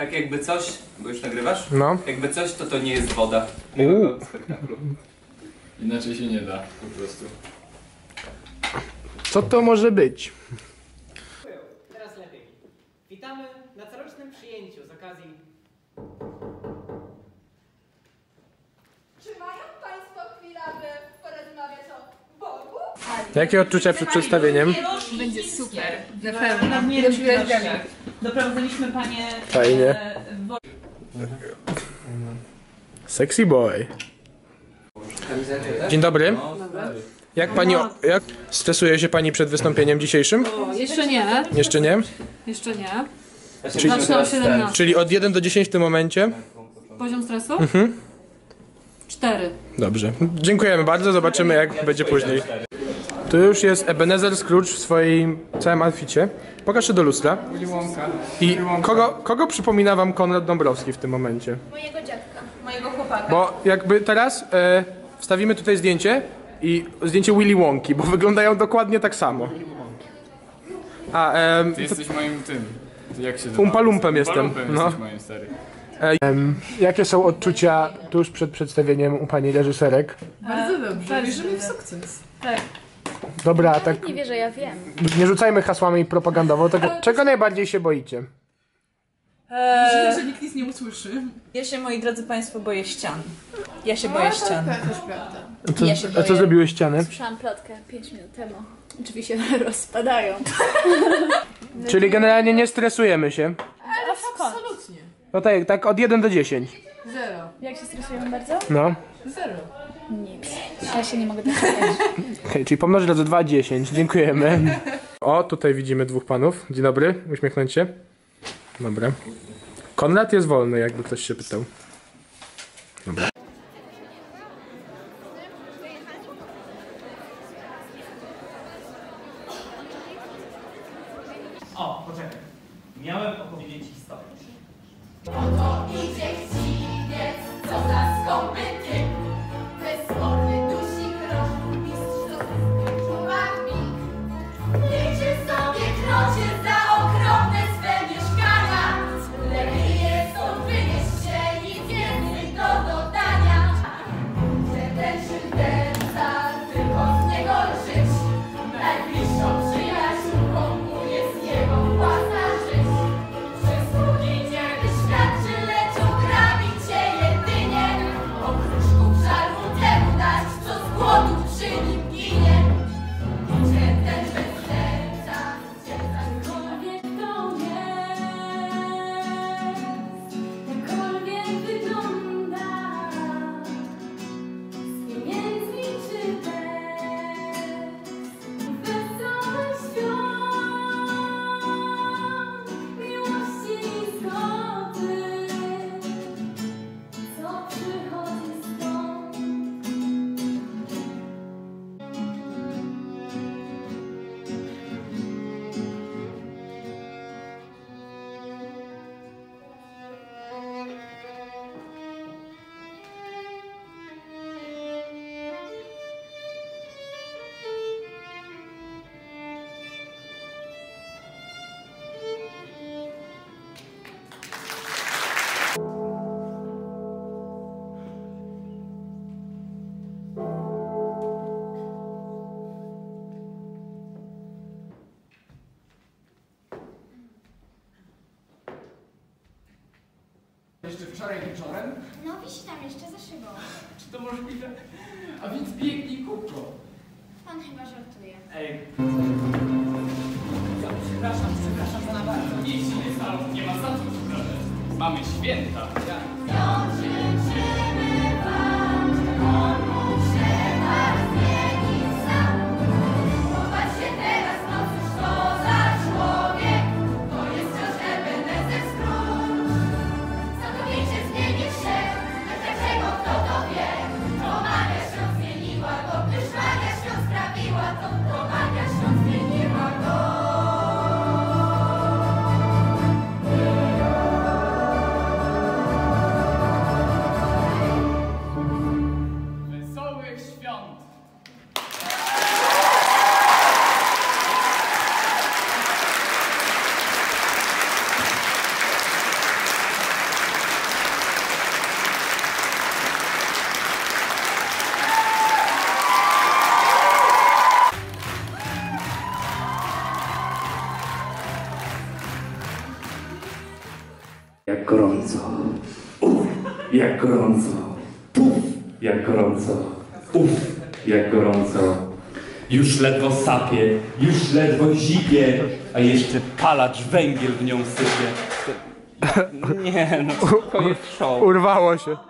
Tak jakby coś, bo już nagrywasz? No. Jakby coś, to to nie jest woda. Uuu. Spektaklu. Inaczej się nie da, po prostu. Co to może być? Teraz lepiej. Witamy na corocznym przyjęciu z okazji Jakie odczucia przed przedstawieniem? Będzie super. Na pewno. Nie wiem, Doprowadziliśmy panie Fajnie. e, Sexy boy. Dzień dobry. Jak pani, jak stresuje się pani przed wystąpieniem dzisiejszym? Jeszcze nie, Jeszcze nie? jeszcze nie. Czyli Zacznę o 17. Czyli od 1 do 10 w tym momencie? Poziom stresu? Mhm. 4. Dobrze. Dziękujemy bardzo, zobaczymy jak będzie później. Tu już jest Ebenezer Scrooge w swoim całym outficie. Pokaż się do lustra. I kogo, kogo przypomina wam Konrad Dąbrowski w tym momencie? Mojego dziadka. mojego chłopaka. Bo jakby teraz e, wstawimy tutaj zdjęcie i zdjęcie Willy Wonki, bo wyglądają dokładnie tak samo. A em, Ty jesteś moim tym. Ty jak się Umpa Lumpem jestem, Umpalumpem no. jesteś moim stary. em, jakie są odczucia tuż przed przedstawieniem u pani reżyserek? Bardzo dobrze. Wierzymy w sukces. Tak. Dobra, tak Nie wierzę, ja wiem. nie rzucajmy hasłami propagandowo, tego, czego najbardziej się boicie? Eee, że nikt nic nie usłyszy. ja się, moi drodzy Państwo, boję ścian. Ja się boję ścian. Też prawda. A co, Ja się a co boję. zrobiły ściany? Słyszałam plotkę 5 minut temu. Drzwi się rozpadają. Czyli generalnie nie stresujemy się. Absolutnie. No tak, tak od 1 do 10. Zero. Jak się stresujemy bardzo? No. Zero. Nic. Ja się nie mogę doczekać. Okej, czyli pomnożyć razy 2, 10. Dziękujemy. O, tutaj widzimy dwóch panów. Dzień dobry, uśmiechnąć się. Dobra. Konrad jest wolny, jakby ktoś się pytał. Dobra. O, poczekaj. Miałem opowiedzieć historię. Idzie chciwiec, co za skąpy Jeszcze wczoraj wieczorem? No wisi tam jeszcze za szybą. Czy to możliwe? A więc biegnij kupo. Pan chyba żartuje. Ej. Ja przepraszam, przepraszam pana bardzo. Nic się nie stało, nie ma za co przepraszać. Mamy święta. Życzymy świąt. Jak gorąco. Uf, jak gorąco. Puf, jak gorąco. Uff, jak gorąco. Już ledwo sapie, już ledwo zipie, a jeszcze palacz węgiel w nią sypie. Nie no, to jest show. Urwało się.